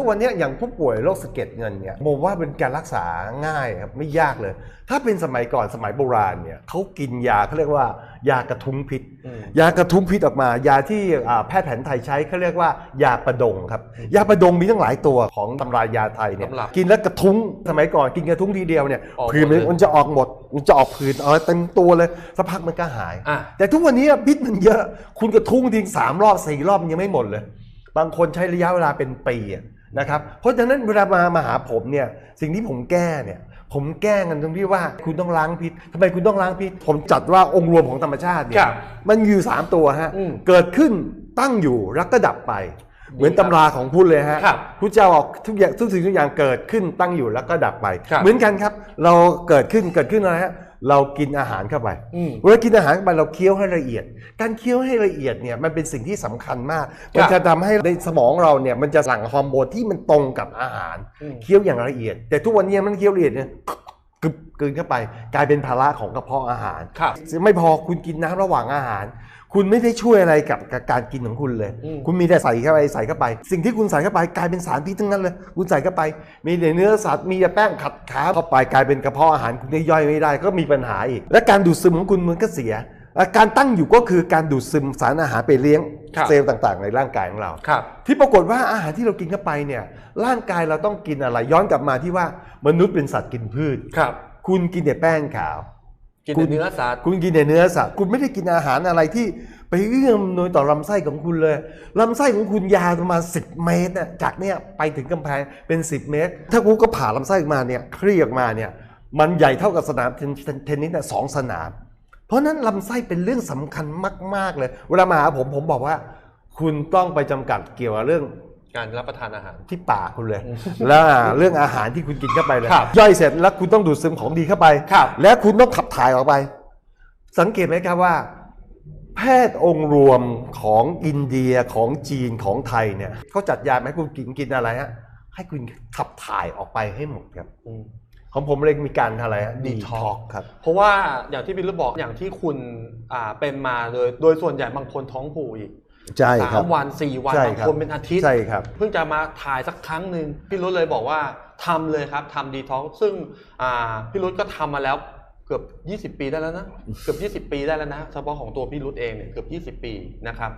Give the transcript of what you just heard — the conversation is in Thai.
ทุกวันเนี้ยอย่างผู้ป่วยโรคสะเก็ดเงินเนี่ยผมว่าเป็นการรักษาง่ายครับไม่ยากเลย ถ้าเป็นสมัยก่อนสมัยโบราณเนี่ยเขากินยาเขาเรียกว่ายากระทุ้งพิษอืมยากระทุ้งพิษออกมา ยาที่อ่าแพทย์แผนไทยใช้เขาเรียกว่ายาประดงครับยาประดงมีทั้งหลายตัวของตำรายาไทยเนี่ยตำรับกินแล้วกระทุ้งสมัยก่อนกินกระทุ้งทีเดียวเนี่ยออกหมดผื่นมันเลยมันจะออกหมดมันจะออกผื่นเอาเต็มตัวเลยสักพักมันก็หายอะแต่ทุกวันนี้พิษมันเยอะ คุณกระทุ้งทิ้งสามรอบสี่รอบมันยังไม่หมดเลย บางคนใช้ระยะเวลาเป็นปีอะ นะครับเพราะฉะนั้นเวลามามาหาผมเนี่ยสิ่งที่ผมแก้เนี่ยผมแก้กันตรงที่ว่าคุณต้องล้างพิษทำไมคุณต้องล้างพิษ ผมจัดว่าองค์รวมของธรรมชาติเนี่ครัยบมันมีอยู่สามตัวฮะอืมเกิดขึ้นตั้งอยู่แล้วก็ดับไป เหมือนตำราของพุทธเลยฮะครับพุทธเจ้าบอกทุกอย่างทุกสิ่งทุกอย่างเกิดขึ้นตั้งอยู่แล้วก็ดับไปครับเหมือนกันครับ เราเกิดขึ้นเกิดขึ้นอะไรฮะ เรากินอาหารเข้าไปอืมเวลากินอาหารเข้าไปเราเคี้ยวให้ละเอียด การเคี้ยวให้ละเอียดเนี่ยมันเป็นสิ่งที่สำคัญมาก มันจะทำให้ในสมองเราเนี่ยมันจะสั่งฮอร์โมนที่มันตรงกับอาหารอืมเคี้ยวอย่างละเอียด แต่ทุกวันนี้มันเคี้ยวละเอียดเนี่ย กึบกลืนเข้าไปกลายเป็นภาระของกระเพาะอาหารครับ ไม่พอคุณกินน้ำระหว่างอาหาร คุณไม่ได้ช่วยอะไรกับกับการกินของคุณเลย อืม คุณมีแต่ใส่เข้าไปใส่เข้าไป สิ่งที่คุณใส่เข้าไปกลายเป็นสารพิษทั้งนั้นเลย คุณใส่เข้าไป มีแต่เนื้อสัตว์มีแต่แป้งขัดขาเข้าไปกลายเป็นกระเพาะอาหารคุณย่อยไม่ได้ ก็มีปัญหาอีก และการดูดซึมของคุณมันก็เสียอะการตั้งอยู่ก็คือการดูดซึมสารอาหารไปเลี้ยงครับ เซลล์ต่างๆ ในร่างกายของเรา ครับ ที่ปรากฏว่าอาหารที่เรากินเข้าไปเนี่ยร่างกายเราต้องกินอะไรย้อนกลับมาที่ว่ามนุษย์เป็นสัตว์กินพืช ครับ คุณกินแต่แป้งขาว กินคุแต่ณเนื้อสัตว์คุณกินแต่เนื้อสัตว์คุณไม่ได้กินอาหารอะไรที่ไปเอื้อมหน่วยต่อลำไส้ของคุณเลยลำไส้ของคุณยาวประมาณ 10 เมตรน่ะจากเนี่ยไปถึงกำแพงเป็น 10 เมตร ถ้าคุณก็ผ่าลำไส้ออกมาเนี่ยคลี่ออกมาเนี่ยมันใหญ่เท่ากับสนามเทนเทนเทนนิสเนี่ยสองสนาม เพราะฉะนั้นลำไส้เป็นเรื่องสำคัญมาก ๆ เลย เวลามาหาผมผมบอกว่า คุณต้องไปจำกัดเกี่ยวกับเรื่อง การรับประทานอาหาร ที่ปากคุณเลย แล้วเรื่องอาหารที่คุณกินเข้าไปเลยครับ ย่อยเสร็จแล้วคุณต้องดูดซึมของดีเข้าไป ครับ แล้วคุณต้องขับถ่ายออกไป สังเกตไหมครับว่า แพทย์องค์รวมของอินเดียของจีนของไทยเนี่ยเขาจัดยาไหมาให้คุณกินกินอะไรฮะให้คุณขับถ่ายออกไปให้หมดครับอืมของผมเลยมีการอะไรฮะ Detox ท็อกครับ เพราะว่าอย่างที่พี่รุธบอกอย่างที่คุณอ่าเป็นมาเลยโดยส่วนใหญ่บางคนท้องผูกอีก ใช่คสารับมวันสี่วันใช่บางครับคนเป็นอาทิตย์ใช่ครับเพิ่งจะมาถ่ายสักครั้งหนึ่งพี่รุธเลยบอกว่าทำเลยครับทำดีท็อกซึ่งอ่าพี่รุธก็ทำมาแล้วเกือบ 20 ปีได้แล้วนะ เกือบ 20 ปีได้แล้วนะ เฉพาะของตัวพี่รุธเองเนี่ยเกือบ 20 ปีนะครับ